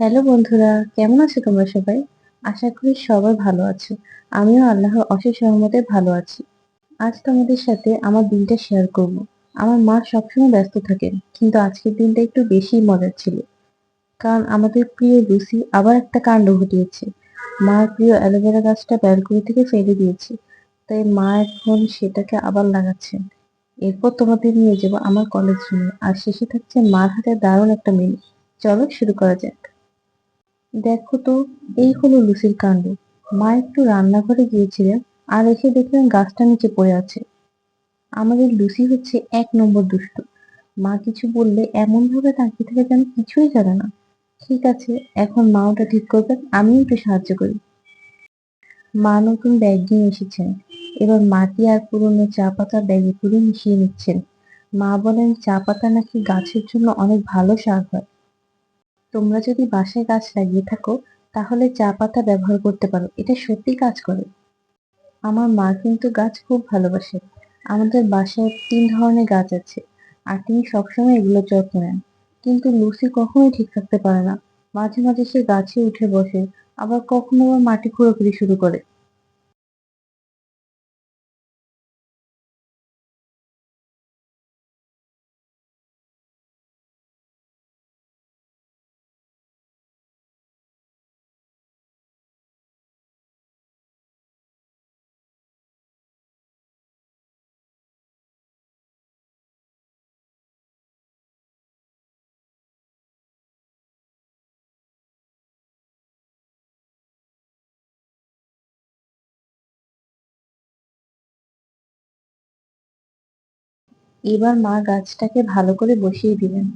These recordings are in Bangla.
হ্যালো বন্ধুরা, কেমন আছো তোমরা সবাই? আশা করি সবাই ভালো আছো। আমিও আল্লাহর অশেষ সহমতে ভালো আছি। আজ তোমাদের সাথে আমার দিনটা শেয়ার করব। আমার মা সবসময় ব্যস্ত থাকেন, কিন্তু আজকের দিনটা একটু বেশি মজার ছিল। কারণ আমাদের প্রিয় লুসি আবার একটা কাণ্ড ঘটিয়েছে। মার প্রিয় অ্যালোভেরা গাছটা ব্যালকনি থেকে ফেলে দিয়েছে, তাই মা এখন সেটাকে আবার লাগাচ্ছেন। এরপর তোমাদের নিয়ে যাব আমার কলেজ রুমে আর শেষে থাকছে মার হাতে দারুণ একটা মেনু। চলো শুরু করা যাক। দেখো তো, এই হলো লুসির কাণ্ড। মা একটু রান্নাঘরে গিয়েছিলেন আর এসে দেখলেন গাছটা নিচে পড়ে আছে। আমাদের লুসি হচ্ছে এক নম্বর দুষ্ট। মা কিছু বললে এমন ভাবে তাকিয়ে থাকে যেন কিছুই জানে না। ঠিক আছে, এখন মা ওটা ঠিক করবেন আমিও একটু সাহায্য করি। মা নতুন ব্যাগ নিয়ে এসেছেন। এবার মাটি আর পুরনো চা পাতা ব্যাগে করে মিশিয়ে নিচ্ছেন। মা বলেন, চা পাতা নাকি গাছের জন্য অনেক ভালো সার হয়। তোমরা যদি বাঁশের গাছ লাগিয়ে থাকো, তাহলে চা পাতা ব্যবহার করতে পারো। এটা সত্যি কাজ করে। আমার মা কিন্তু গাছ খুব ভালোবাসে। আমাদের বাসায় তিন ধরনের গাছ আছে, আর তিনি সবসময় এগুলো যত্ন নেন। কিন্তু লুসি কখনোই ঠিক থাকতে পারে না। মাঝে মাঝে সে গাছে উঠে বসে, আবার কখনো মাটি খোঁড়াখুড়ি শুরু করে। এবার মা গাছটাকে ভালো করে বসিয়ে দিলেন।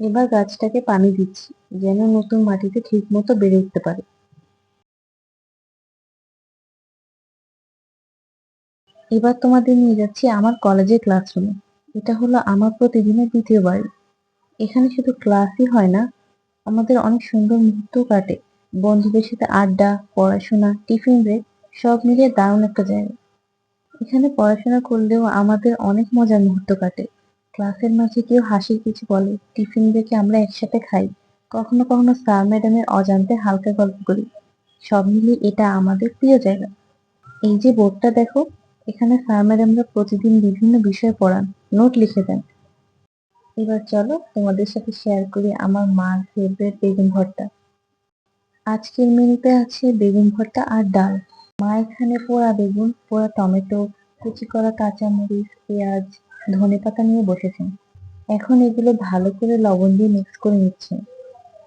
এবার গাছটাকে পানি দিচ্ছি, যেন নতুন মাটিতে ঠিক মতো বেড়ে উঠতে পারে। এবার তোমাদের নিয়ে যাচ্ছি আমার কলেজের ক্লাসরুমে এটা হলো আমার প্রতিদিনের দ্বিতীয় বাড়ি। এখানে শুধু ক্লাসই হয় না আমাদের অনেক সুন্দর মুহূর্ত কাটে। বন্ধুদের সাথে আড্ডা, পড়াশোনা, টিফিন ব্রেক সব মিলিয়ে দারুণ একটা জায়গা। এখানে পড়াশোনা করলেও আমাদের অনেক মজার মুহূর্ত কাটে। ক্লাসের মাঝে কেউ হাসির কিছু বলে, টিফিন ব্রেকে আমরা একসাথে খাই। কখনো কখনো স্যার ম্যাডামের অজান্তে হালকা গল্প করি। সব মিলিয়ে এটা আমাদের প্রিয় জায়গা। এই যে বোর্ডটা দেখো, এখানে স্যার ম্যাডামরা প্রতিদিন বিভিন্ন বিষয়ে পড়ান, নোট লিখে দেন। এবার চলো তোমাদের সাথে শেয়ার করি আমার মার ফেভারিট বেগুন ভর্তা। আজকের মেনুতে আছে বেগুন ভর্তা আর ডাল। মা এখানে পোড়া বেগুন, পোড়া টমেটো, কুচি করা কাঁচামরিচ, পেঁয়াজ ধনেপাতা নিয়ে বসেছেন। এখন এগুলো ভালো করে লবণ দিয়ে মিক্স করে নিচ্ছে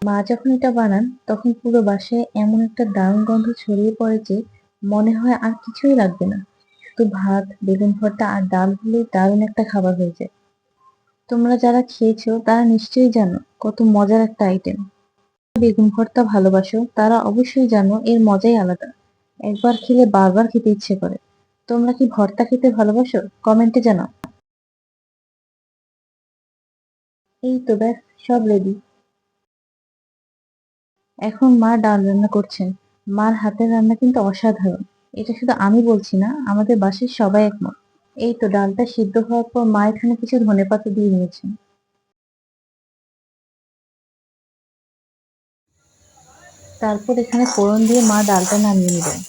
মা যখন এটা বানান, তখন পুরো বাসায় এমন একটা দারুণ গন্ধ ছড়িয়ে পড়ে যে মনে হয় আর কিছুই লাগবে না। শুধু ভাত, বেগুন ভর্তা আর ডাল হলেই দারুণ একটা খাবার হয়ে যায়। তোমরা যারা খেয়েছো, তারা নিশ্চয়ই জানো কত মজার একটা আইটেম বেগুন ভর্তা ভালোবাসো, তারা অবশ্যই জানো এর মজাই আলাদা। একবার খেলে বারবার খেতে ইচ্ছে করে। তোমরা কি ভর্তা খেতে ভালোবাসো? কমেন্টে জানাও। এই তো ব্যাস, সব রেডি এখন মা ডাল রান্না করছেন। মার হাতের রান্না কিন্তু অসাধারণ। এটা শুধু আমি বলছি না, আমাদের বাসার সবাই একমত। এই তো ডালটা সিদ্ধ হওয়ার পর মা এখানে কিছু ধনেপাতা দিয়ে নিয়েছেন তারপর এখানে ফোড়ন দিয়ে মা ডালটা নামিয়ে নেবেন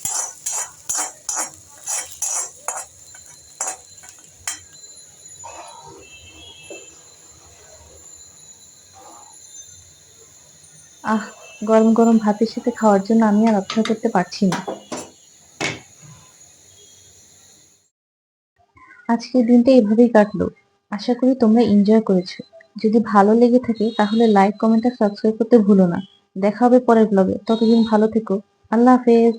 আহ, গরম গরম ভাতের সাথে খাওয়ার জন্য আমি আর অপেক্ষা করতে পারছি না। আজকের দিনটা এভাবেই কাটলো। আশা করি তোমরা এনজয় করেছ। যদি ভালো লেগে থাকে, তাহলে লাইক কমেন্ট আর সাবস্ক্রাইব করতে ভুলো না। দেখা হবে পরের ব্লগে ততদিন ভালো থেকো। আল্লাহ হাফেজ।